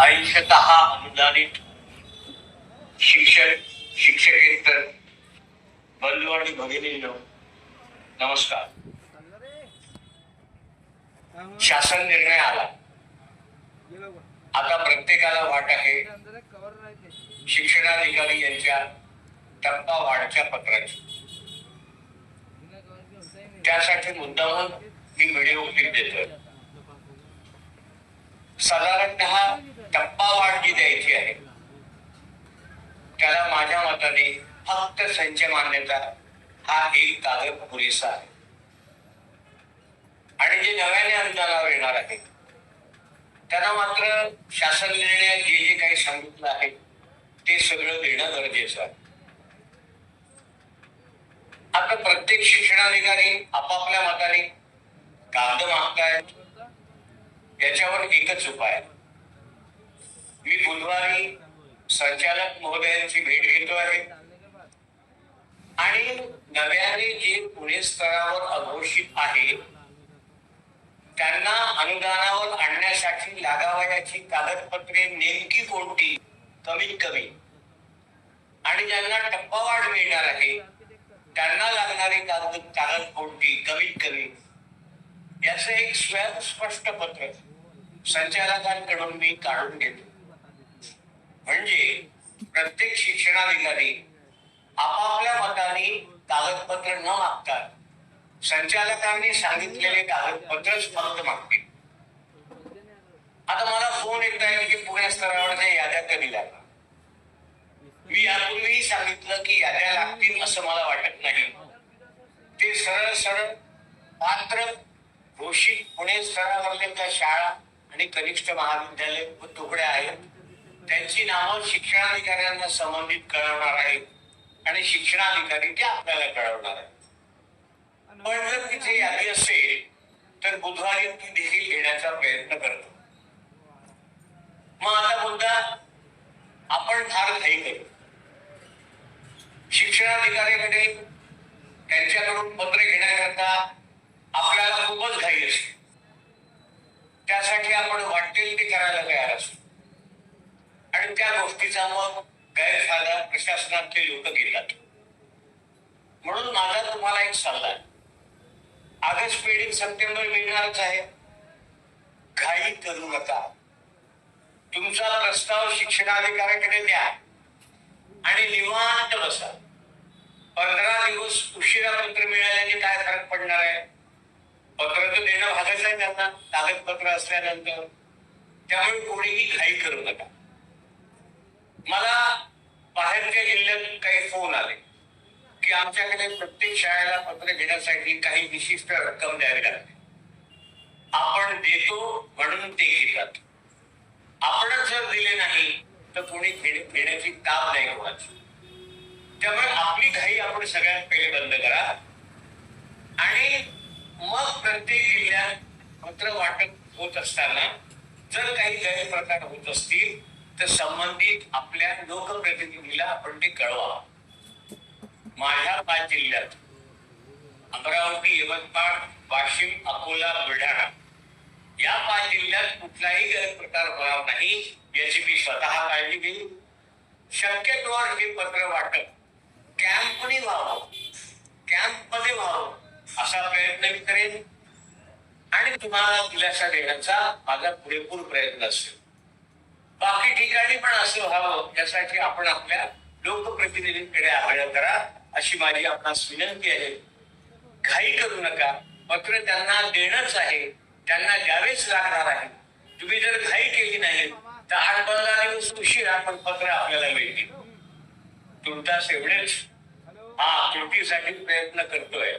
अंशतः अनुदानित शिक्षक शिक्षकेतर बंधू आणि भगिनींनो नमस्कार. शासन निर्णय आला. आता प्रत्येकाला वाट आहे. शिक्षणाधिकारी यांच्या टप्पा वाढच्या पत्राची. त्यासाठी मुद्दामून मी व्हिडिओ क्लिप देतोय. साधारणतः टप्पा वाढ जी द्यायची आहे. त्याला माझ्या मताने फक्त संच मान्यता हा एक कागद पुरेसा आहे. आणि जे नव्याने अनुदानावर येणार आहे त्यांना मात्र शासन निर्णयात जे जे काही सांगितलं आहे ते सगळं देणं गरजेचं आहे. आता प्रत्येक शिक्षणाधिकारी आपापल्या मताने कागद मागतायत याच्यावर एकच उपाय आहे. मी बुधवारी संचालक महोदयांची भेट घेतो आहे. आणि नव्याने जे पुणे स्तरावर अघोषित आहे त्यांना अनुदानावर आणण्यासाठी लागावयाची कागदपत्रे नेमकी कोणती? कमीत कमी. आणि ज्यांना टप्पावाढ मिळणार आहे त्यांना लागणारी कागद कागद कोणती? कमीत कमी. याच एक स्वयंस्पष्ट पत्र संचालकांकडून मी काढून घेतो. म्हणजे प्रत्येक शिक्षणाधिकारी आपापल्या मताने कागदपत्र न मागता संचालकांनी सांगितलेले कागदपत्रच फक्त मागते. आता मला फोन येत आहे की पुणे स्तरावर याद्या कधी लागणार? मी यापूर्वीही सांगितलं की याद्या लागतील असं मला वाटत नाही. ते सरळ सरळ पात्र घोषित पुणे स्तरावरल्या त्या शाळा आणि कनिष्ठ महाविद्यालय व तुकड्या आहेत. त्यांची नावं शिक्षणाधिकाऱ्यांना संबंधित कळवणार आहेत आणि शिक्षणाधिकारी ते आपल्याला कळवणार आहेत. पण जर तिथे यादी असेल तर बुधवारी ती देखील घेण्याचा प्रयत्न करतो. मग आता मुद्दा आपण फार घाई करू. शिक्षणाधिकाऱ्याकडे त्यांच्याकडून पत्र घेण्याकरता आपल्याला खूपच घाई असते. त्यासाठी आपण वाटेल ते करायला तयार असतो. आणि त्या गोष्टीचा मग गैरफायदा प्रशासनातले लोक घेतात. म्हणून माझा तुम्हाला एक सल्ला आहे. ऑगस्ट पेढीत सप्टेंबर मिळणारच आहे. घाई करू नका. तुमचा प्रस्ताव शिक्षणाधिकाऱ्याकडे द्या आणि निवांत बसा. पंधरा दिवस उशिरा पत्र मिळाल्याने काय फरक पडणार आहे? पत्र तर देणं भागच आहे त्यांना. कागदपत्र असल्यानंतर. त्यामुळे कोणीही घाई करू नका मला बाहेरच्या जिल्ह्यातून काही फोन आले. की आमच्याकडे प्रत्येक शाळेला पत्र घेण्यासाठी काही विशिष्ट रक्कम द्यावी लागते. आपण देतो म्हणून ते घेतात. आपणच जर दिले नाही तर कोणी घेण्याची ताप नाही कोणाची. त्यामुळे आपली घाई आपण सगळ्यात पहिले बंद करा. आणि मग प्रत्येक जिल्ह्यात पत्र वाटप होत असताना जर काही गैरप्रकार होत असतील तर संबंधित आपल्या लोकप्रतिनिधीला आपण ते कळवा माझ्या पाच जिल्ह्यात अमरावती यवतमाळ वाशिम अकोला बुलढाणा या पाच जिल्ह्यात कुठलाही गैरप्रकार होणार नाही याची मी स्वतः काळजी घेईन. शक्यतोवर हे पत्र वाटप कॅम्पने व्हावं. कॅम्पमध्ये व्हावं असा प्रयत्न मी करेन. आणि तुम्हाला दिलासा देण्याचा माझा पुरेपूर प्रयत्न असेल. बाकी ठिकाणी पण असं व्हावं यासाठी आपण आपल्या लोकप्रतिनिधींकडे आग्रह करा. अशी माझी आपणास विनंती आहे. घाई करू नका. पत्र त्यांना देणंच आहे. त्यांना द्यावेच लागणार आहे. तुम्ही जर घाई केली नाही तर आठ पंधरा दिवस उशिरा पण पत्र आपल्याला मिळतील. तुर्तास एवढेच हा त्रुटीसाठी प्रयत्न करतोय.